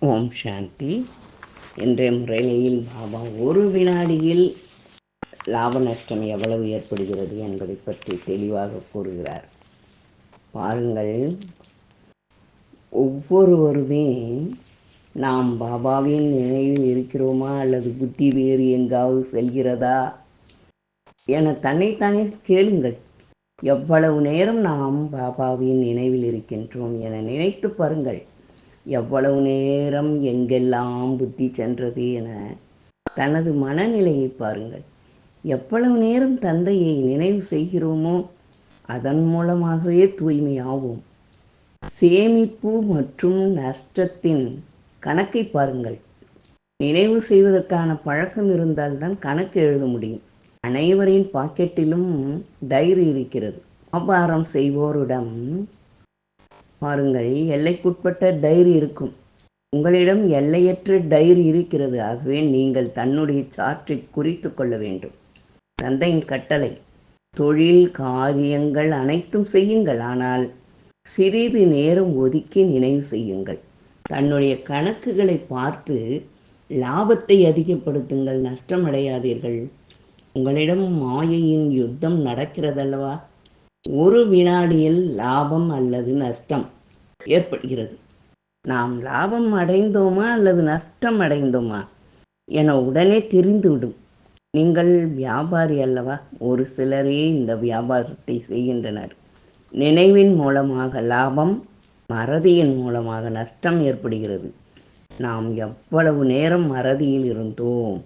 ஓம் சாந்தி. இன்றைய முறையில் பாபா ஒரு வினாடியில் லாப நஷ்டம் எவ்வளவு ஏற்படுகிறது என்பதை பற்றி தெளிவாக கூறுகிறார். பாருங்கள். ஒவ்வொருவருமே நாம் பாபாவின் நினைவில் இருக்கிறோமா அல்லது புத்தி வேறு எங்காவது செல்கிறதா என தன்னைத்தானே கேளுங்கள். எவ்வளவு நேரம் நாம் பாபாவின் நினைவில் இருக்கின்றோம் என நினைத்து பாருங்கள். எவ்வளவு நேரம் எங்கெல்லாம் புத்தி சென்றது என தனது மனநிலையை பாருங்கள். எவ்வளவு நேரம் தந்தையை நினைவு செய்கிறோமோ அதன் மூலமாகவே தூய்மையாகும் சேமிப்பு மற்றும் நஷ்டத்தின் கணக்கை பாருங்கள். நினைவு செய்வதற்கான பழக்கம் இருந்தால்தான் கணக்கு எழுத முடியும். அனைவரின் பாக்கெட்டிலும் டைரி இருக்கிறது. வியாபாரம் செய்வோரிடம் பாருங்கள் எல்லைக்குட்பட்ட டைரி இருக்கும். உங்களிடம் எல்லையற்ற டைரி இருக்கிறது. ஆகவே நீங்கள் தன்னுடைய சாற்றை குறித்து கொள்ள வேண்டும். தந்தையின் கட்டளை தொழில் காரியங்கள் அனைத்தும் செய்யுங்கள். ஆனால் சிறிது நேரம் ஒதுக்கி நினைவு செய்யுங்கள். தன்னுடைய கணக்குகளை பார்த்து லாபத்தை அதிகப்படுத்துங்கள். நஷ்டமடையாதீர்கள் உங்களிடம் மாயையின் யுத்தம் நடக்கிறதல்லவா? ஒரு வினாடியில் லாபம் அல்லது நஷ்டம் ஏற்படுகிறது. நாம் லாபம் அடைந்தோமா அல்லது நஷ்டம் அடைந்தோமா என உடனே தெரிந்துவிடும். நீங்கள் வியாபாரி அல்லவா? ஒரு சிலரே இந்த வியாபாரத்தை செய்கின்றனர். நினைவின் மூலமாக லாபம் மறதியின் மூலமாக நஷ்டம் ஏற்படுகிறது. நாம் எவ்வளவு நேரம் மறதியில் இருந்தோம்?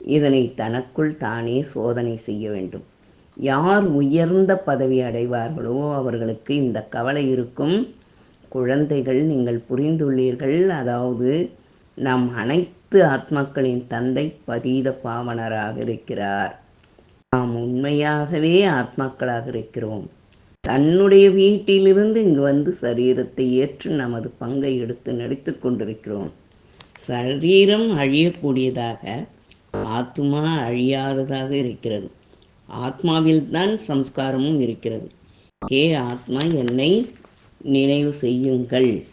இதனை தனக்குள் தானே சோதனை செய்ய வேண்டும். யார் உயர்ந்த பதவி அடைவார்களோ அவர்களுக்கு இந்த கவலை இருக்கும். குழந்தைகள் நீங்கள் புரிந்துள்ளீர்கள். அதாவது நம் அனைத்து ஆத்மாக்களின் தந்தை பதீத பாவனராக இருக்கிறார். நாம் உண்மையாகவே ஆத்மாக்களாக இருக்கிறோம். தன்னுடைய வீட்டிலிருந்து இங்கு வந்து சரீரத்தை ஏற்று நமது பங்கை எடுத்து நடித்து கொண்டிருக்கிறோம். சரீரம் அழியக்கூடியதாக ஆத்மா அழியாததாக இருக்கிறது. ஆத்மாவில்தான் சம்ஸ்காரமும் இருக்கிறது. ஹே ஆத்மா என்னை நினைவு செய்யுங்கள்.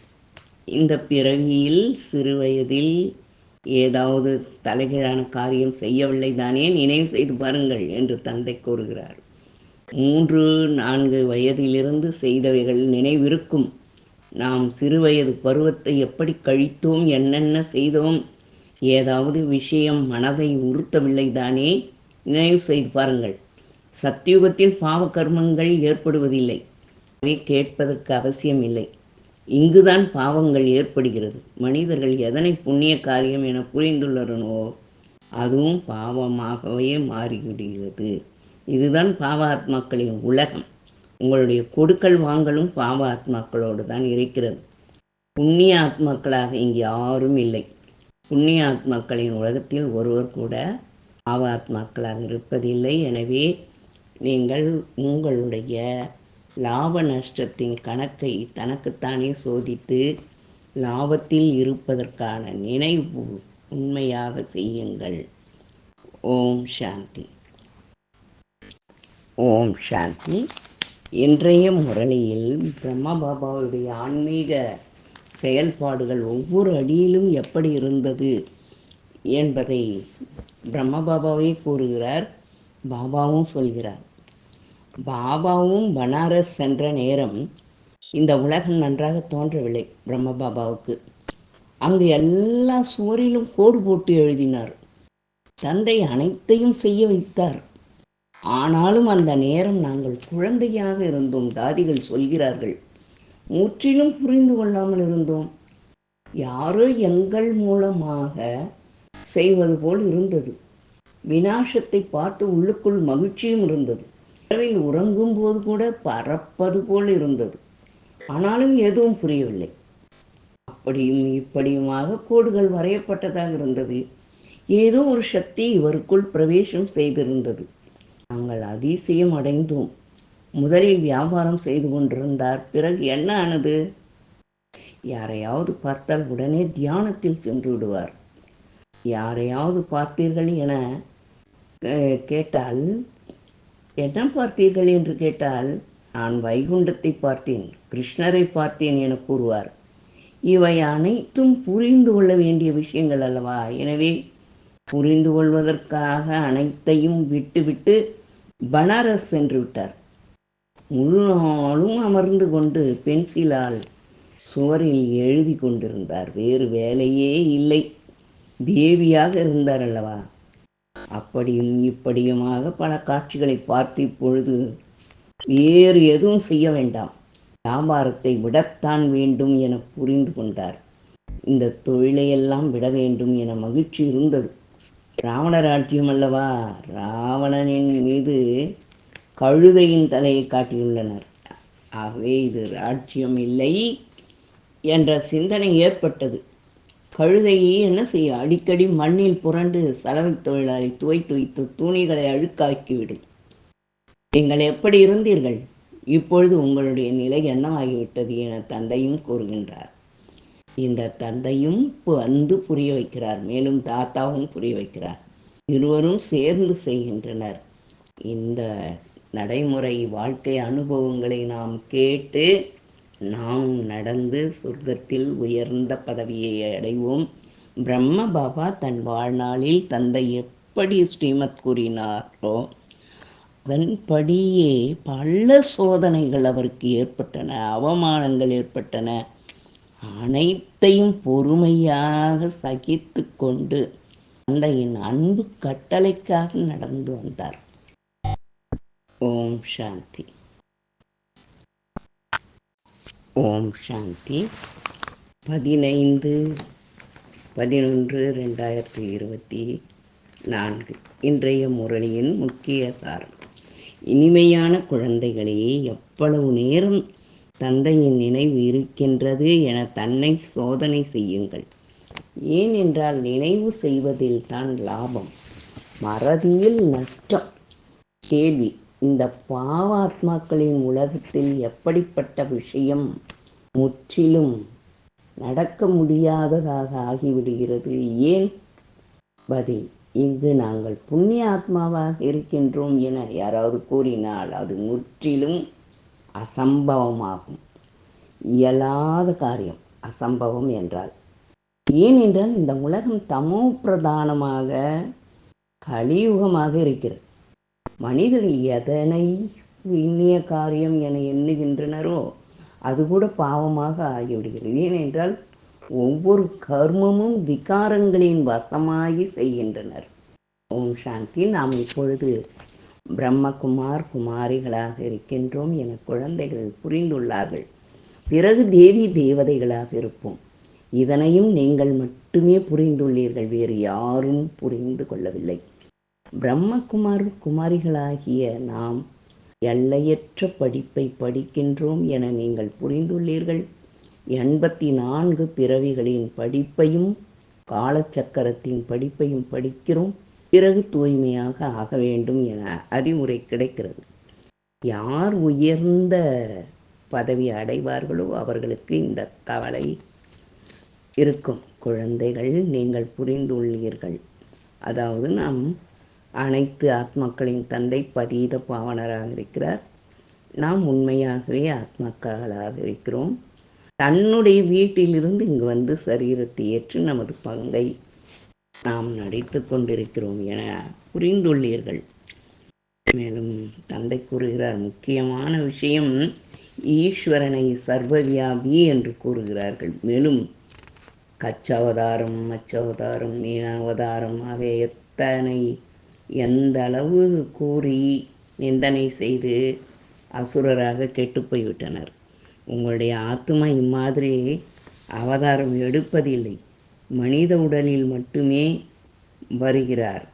இந்த பிறவியில் சிறுவயதில் ஏதாவது தலைகீழான காரியம் செய்யவில்லை தானே நினைவு செய்து பாருங்கள் என்று தந்தை கூறுகிறார். மூன்று நான்கு வயதிலிருந்து செய்தவைகள் நினைவிருக்கும். நாம் சிறுவயது பருவத்தை எப்படி கழித்தோம் என்னென்ன செய்தோம் ஏதாவது விஷயம் மனதை உறுத்தவில்லை தானே நினைவு செய்து பாருங்கள். சத்தியுகத்தில் பாவ கர்மங்கள் ஏற்படுவதில்லை கேட்பதற்கு அவசியம் இல்லை இங்குதான் பாவங்கள் ஏற்படுகிறது. மனிதர்கள் எதனை புண்ணிய காரியம் என புரிந்துள்ளனோ அதுவும் பாவமாகவே மாறிவிடுகிறது. இதுதான் பாவ ஆத்மாக்களின் உலகம். உங்களுடைய கொடுக்கல் வாங்கலும் பாவ ஆத்மாக்களோடு தான் இருக்கிறது. புண்ணிய ஆத்மாக்களாக இங்கு யாரும் இல்லை. புண்ணிய ஆத்மாக்களின் உலகத்தில் ஒருவர் கூட பாவ ஆத்மாக்களாக இருப்பதில்லை. எனவே நீங்கள் உங்களுடைய லாப நஷ்டத்தின் கணக்கை தனக்குத்தானே சோதித்து லாபத்தில் இருப்பதற்கான நினைவு உண்மையாக செய்யுங்கள். ஓம் சாந்தி. ஓம் சாந்தி. இன்றைய முரளியில் பிரம்ம பாபாவுடைய ஆன்மீக செயல்பாடுகள் ஒவ்வொரு அடியிலும் எப்படி இருந்தது என்பதை பிரம்ம பாபாவே கூறுகிறார் பாபாவும் சொல்கிறார். பாபாவும் பனாரஸ் சென்ற நேரம் இந்த உலகம் நன்றாக தோன்றவில்லை பிரம்ம பாபாவுக்கு அங்கு எல்லா சுவரிலும் கோடு போட்டு எழுதினார். தந்தை அனைத்தையும் செய்ய வைத்தார். ஆனாலும் அந்த நேரம் நாங்கள் குழந்தையாக இருந்தோம் தாதிகள் சொல்கிறார்கள். முற்றிலும் புரிந்து கொள்ளாமல் இருந்தோம். யாரோ எங்கள் மூலமாக செய்வது போல் இருந்தது. வினாசத்தை பார்த்து உள்ளுக்குள் மகிழ்ச்சியும் இருந்தது. இரவில் உறங்கும் போது கூட பறப்பது போல் இருந்தது. ஆனாலும் எதுவும் புரியவில்லை. அப்படியும் இப்படியுமாக கோடுகள் வரையப்பட்டதாக இருந்தது. ஏதோ ஒரு சக்தி இவருக்குள் பிரவேசம் செய்திருந்தது. நாங்கள் அதிசயம் அடைந்தோம். முதலில் வியாபாரம் செய்து கொண்டிருந்தார். பிறகு என்ன ஆனது? யாரையாவது பார்த்தால் உடனே தியானத்தில் சென்று விடுவார். யாரையாவது பார்த்தீர்கள் என கேட்டால் என்ன பார்த்தீர்கள்? என்று கேட்டால் நான் வைகுண்டத்தை பார்த்தேன் கிருஷ்ணரை பார்த்தேன் என கூறுவார். இவை அனைத்தும் புரிந்து கொள்ள வேண்டிய விஷயங்கள் அல்லவா? எனவே புரிந்து கொள்வதற்காக அனைத்தையும் விட்டுவிட்டு பனாரஸ் சென்று விட்டார். முழு நாளும் அமர்ந்து கொண்டு பென்சிலால் சுவரில் எழுதி கொண்டிருந்தார். வேறு வேலையே இல்லை. பேவியாக இருந்தார் அல்லவா? அப்படியும் இப்படியுமாக பல காட்சிகளை பார்த்து இப்பொழுது வேறு எதுவும் செய்ய வேண்டாம். வியாபாரத்தை விடத்தான் வேண்டும் என புரிந்து கொண்டார். இந்த தொழிலையெல்லாம் விட வேண்டும் என மகிழ்ச்சி இருந்தது. ராவண ராஜ்யம் அல்லவா? ராவணனின் மீது கழுதையின் தலையை காட்டியுள்ளனர். ஆகவே இது ராஜ்யம் இல்லை என்ற சிந்தனை ஏற்பட்டது. கழுதையை என்ன செய்ய? அடிக்கடி மண்ணில் புரண்டு சலவை தொழிலாளி துவைத்து வைத்து துணிகளை அழுக்காக்கிவிடும். நீங்கள் எப்படி இருந்தீர்கள்? இப்பொழுது உங்களுடைய நிலை என்னவாகிவிட்டது என தந்தையும் கூறுகின்றார். இந்த தந்தையும் வந்து புரிய வைக்கிறார். மேலும் தாத்தாவும் புரிய வைக்கிறார். இருவரும் சேர்ந்து செய்கின்றனர். இந்த நடைமுறை வாழ்க்கை அனுபவங்களை நாம் கேட்டு நாம் நடந்து சொர்க்கத்தில் உயர்ந்த பதவியை அடைவோம். பிரம்ம பாபா தன் வாழ்நாளில் தந்தை எப்படி ஸ்ரீமத் கூறினாரோ அதன்படியே பல சோதனைகள் அவருக்கு ஏற்பட்டன அவமானங்கள் ஏற்பட்டன. அனைத்தையும் பொறுமையாக சகித்து கொண்டு தந்தையின் அன்பு கட்டளைக்காக நடந்து வந்தார். ஓம் சாந்தி. ஓம் சாந்தி. பதினைந்து பதினொன்று ரெண்டாயிரத்தி இருபத்தி நான்கு. இன்றைய முரளியின் முக்கிய சாரம். இனிமையான குழந்தைகளே எவ்வளவு நேரம் தந்தையின் நினைவு இருக்கின்றது என தன்னை சோதனை செய்யுங்கள். ஏனென்றால் நினைவு செய்வதில் தான் லாபம். மறதியில் நஷ்டம். கேள்வி. இந்த பாவாத்மாக்களின் உலகத்தில் எப்படிப்பட்ட விஷயம்? முற்றிலும் நடக்க முடியாததாக ஆகிவிடுகிறது. ஏன்? பதில் இங்கு நாங்கள் புண்ணிய ஆத்மாவாக இருக்கின்றோம் என யாராவது கூறினால் அது முற்றிலும் அசம்பவமாகும். இயலாத காரியம் அசம்பவம் என்றால். ஏனென்றால் இந்த உலகம் தமோ பிரதானமாக கலியுகமாக இருக்கிறது. மனிதர்கள் எதனை இனிய காரியம் என எண்ணுகின்றனரோ அது கூட பாவமாக ஆகிவிடுகிறது. ஏனென்றால் ஒவ்வொரு கர்மமும் விகாரங்களின் வசமாகி செய்கின்றனர். ஓம் சாந்தி. நாம் இப்பொழுது பிரம்மகுமார் குமாரிகளாக இருக்கின்றோம் என குழந்தைகள் புரிந்துள்ளார்கள். பிறகு தேவி தேவதைகளாக இருப்போம். இதனையும் நீங்கள் மட்டுமே புரிந்துள்ளீர்கள். வேறு யாரும் புரிந்து கொள்ளவில்லை. பிரம்மகுமார் குமாரிகளாகிய நாம் எல்லையற்ற படிப்பை படிக்கின்றோம் என நீங்கள் புரிந்துள்ளீர்கள். எண்பத்தி நான்கு பிறவிகளின் படிப்பையும் காலச்சக்கரத்தின் படிப்பையும் படிக்கிறோம். பிறகு தூய்மையாக ஆக வேண்டும் என அறிவுரை கிடைக்கிறது. யார் உயர்ந்த பதவி அடைவார்களோ அவர்களுக்கு இந்த கவலை இருக்கும். குழந்தைகள் நீங்கள் புரிந்துள்ளீர்கள். அதாவது நாம் அனைத்து ஆத்மாக்களின் தந்தை பதீத பாவனராக இருக்கிறார். நாம் உண்மையாகவே ஆத்மாக்களாக இருக்கிறோம். தன்னுடைய வீட்டிலிருந்து இங்கு வந்து சரீரத்தை ஏற்று நமது பங்கை நாம் நடித்து கொண்டிருக்கிறோம் என புரிந்துள்ளீர்கள். மேலும் தந்தை கூறுகிறார் முக்கியமான விஷயம் ஈஸ்வரனை சர்வவியாபி என்று கூறுகிறார்கள். மேலும் கச்சவதாரம் மச்சவதாரம் மீனவதாரம் ஆகிய எத்தனை எந்த அளவு கூறி நிந்தனை செய்து அசுரராக கெட்டு போய்விட்டனர். உங்களுடைய ஆத்மா இம்மாதிரி அவதாரம் எடுப்பதில்லை. மனித உடலில் மட்டுமே வருகிறார்.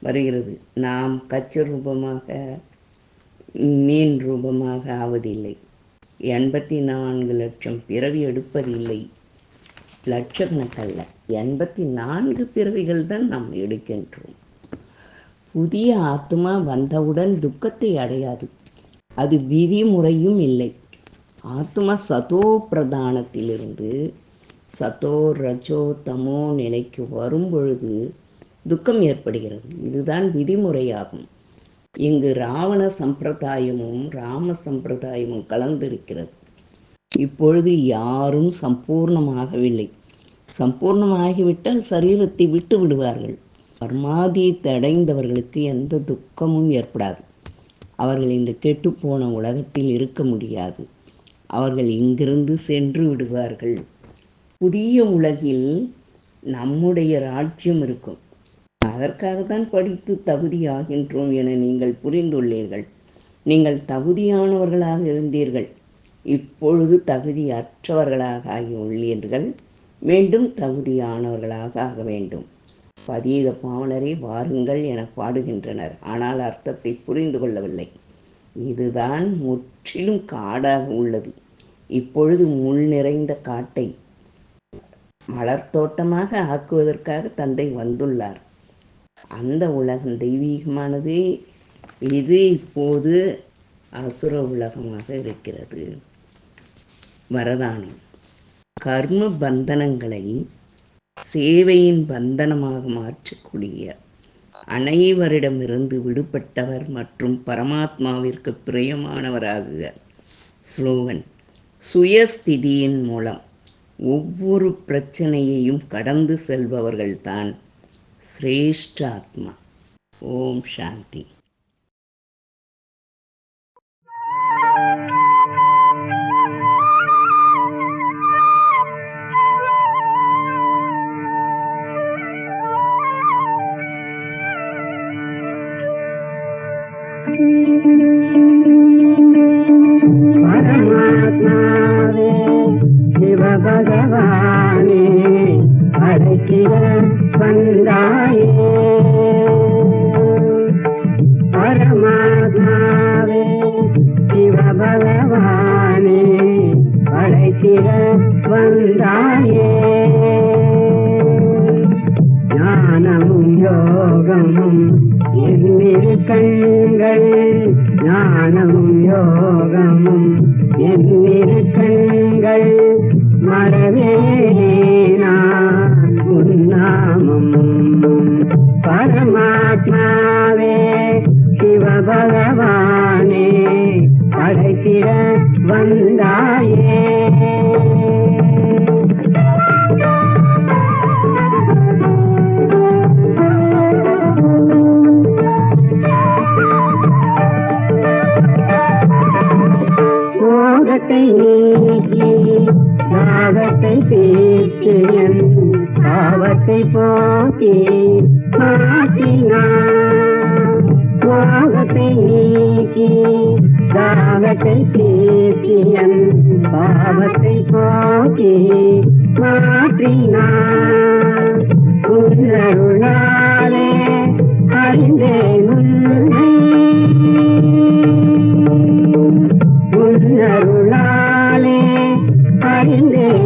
வருகிறது. நாம் கச்ச ரூபமாக மீன் ரூபமாக ஆவதில்லை. எண்பத்தி நான்கு லட்சம் பிறவி எடுப்பதில்லை. லட்சக்கணக்கல்ல. எண்பத்தி நான்கு பிறவிகள் தான் நாம் எடுக்கின்றோம். புதிய ஆத்மா வந்தவுடன் துக்கத்தை அடையாது. அது விதிமுறையும் இல்லை. ஆத்மா சதோ பிரதானத்திலிருந்து சதோ ரஜோ தமோ நிலைக்கு வரும் பொழுது துக்கம் ஏற்படுகிறது. இதுதான் விதிமுறையாகும். இங்கு ராவண சம்பிரதாயமும் ராம சம்பிரதாயமும் கலந்திருக்கிறது. இப்பொழுது யாரும் சம்பூர்ணமாகவில்லை. சம்பூர்ணமாகிவிட்டால் சரீரத்தை விட்டு விடுவார்கள். பர்மாதியத்தை அடைந்தவர்களுக்கு எந்த துக்கமும் ஏற்படாது. அவர்கள் இந்த கெட்டுப்போன உலகத்தில் இருக்க முடியாது. அவர்கள் இங்கிருந்து சென்று விடுவார்கள். புதிய உலகில் நம்முடைய ராஜ்யம் இருக்கும். அதற்காக தான் படித்து தகுதியாகின்றோம் என நீங்கள் புரிந்துள்ளீர்கள். நீங்கள் தகுதியானவர்களாக இருந்தீர்கள். இப்பொழுது தகுதியற்றவர்களாக ஆகி உள்ளீர்கள் மீண்டும் தகுதியானவர்களாக ஆக வேண்டும். பதீத பாவனரை வாருங்கள் என பாடுகின்றனர். ஆனால் அர்த்தத்தை புரிந்து கொள்ளவில்லை. இதுதான் முற்றிலும் காடாக உள்ளது. இப்பொழுது முள் நிறைந்த காட்டை மலர்த்தோட்டமாக ஆக்குவதற்காக தந்தை வந்துள்ளார். அந்த உலகம் தெய்வீகமானது. இது இப்போது அசுர உலகமாக இருக்கிறது. வரதானம். கர்ம பந்தனங்களை சேவையின் பந்தனமாக மாற்றக்கூடிய அனைவரிடமிருந்து விடுபட்டவர் மற்றும் பரமாத்மாவிற்கு பிரியமானவராகுக. ஸ்லோகன் சுயஸ்திதியின் மூலம் ஒவ்வொரு பிரச்சனையையும் கடந்து செல்பவர்கள்தான் சிரேஷ்ட ஆத்மா ஓம் சாந்தி. அழைக்கிற வந்தாயே பரமாத்மாவே சிவ பகவானே அழைக்கிற வந்தாயே. ஞானமும் யோகமும் என்னிரு கண்ணு என் பாவத்தை போக்கி பாவத்தை மோகத்தை நீக்கி தாகத்தை தீர்த்தியன் பாவத்தை போக்கி மாற்றினான் உன்னருளாலே அறிந்தேன் உன்னை. உன்னருளாலே அறிந்தேன்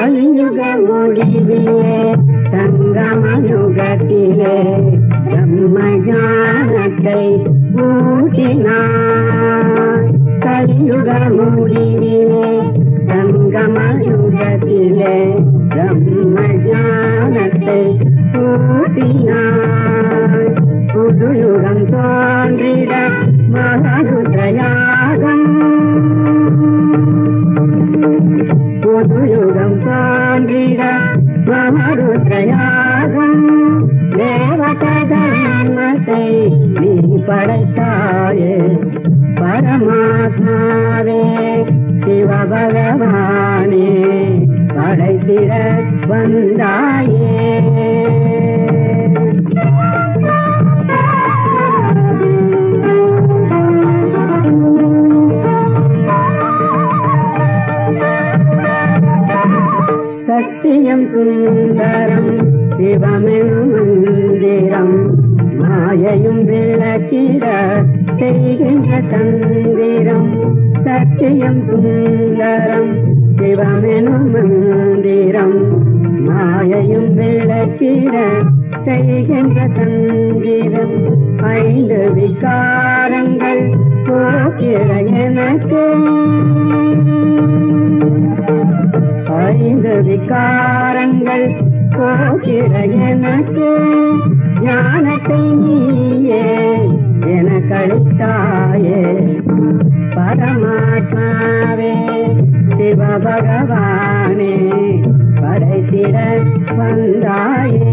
கலியுக முடிவிலே சங்கமயுகத்திலே பிரம்மஞானத்தை ஊட்டினார் கலியுக முடிவிலே சங்கமயுகத்திலே பிரம்மஞானத்தை ஊட்டினார் புதுயுகம் தோன்றிட மமருத்ரயாகம் தேவதர்மத்தை நீ படைத்தாயே. பரமாத்மாவே சிவபகவானே படைத்திட வந்தா சத்தியம் சுந்தரம் சிவமெனும் மந்திரம் மாயையும் விளக்கிட செய்கின்ற தந்திரம். சத்தியம் சுந்தரம் சிவமெனும் மந்திரம் மாயையும் விளக்கிட செய்கின்ற தந்திரம். ஐந்து விகாரங்கள் போக்கிற எனக்கு. ஐந்து விகாரங்கள் எனக்கு ஞானத்தை நீயே என கழித்தாயே. பரமாத்மாவே சிவபகவானே படைத்திட வந்தாயே.